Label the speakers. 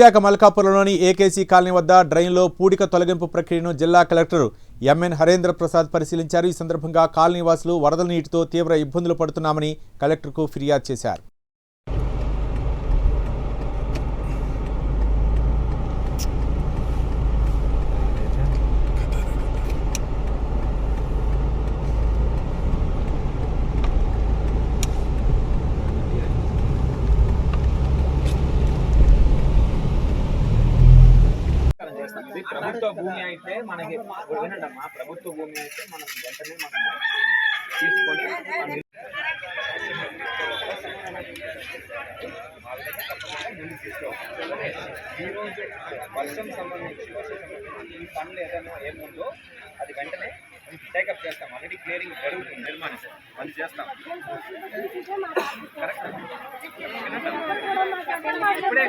Speaker 1: Visakha మల్కాపురంలోని AKC colony వద్ద డ్రైన్లో పూడిక తొలగింపు ప్రక్రియను జిల్లా కలెక్టర్ ఎంఎన్ హరేంద్ర ప్రసాద్ పరిశీలించారు. ఈ సందర్భంగా కాలనీ వాసులు వరదల నీటితో తీవ్ర ఇబ్బందులు పడుతున్నామని కలెక్టర్కు ఫిర్యాదు చేశారు.
Speaker 2: ఇది ప్రభుత్వ భూమి అయితే మనకి వినండి అమ్మా ప్రభుత్వ భూమి అయితే మనం వెంటనే తీసుకొని మనం ముందుకు తీసుకోవాలి. ఈ రోజు వర్షం సంబంధించి ఈ పనులు ఏదైనా ఏముందో అది వెంటనే టేకప్ చేస్తాం. ఆల్రెడీ క్లియరింగ్ జరుగుతుంది నిర్మాణం. అది చేస్తాం. కరెక్ట్ ఇప్పుడే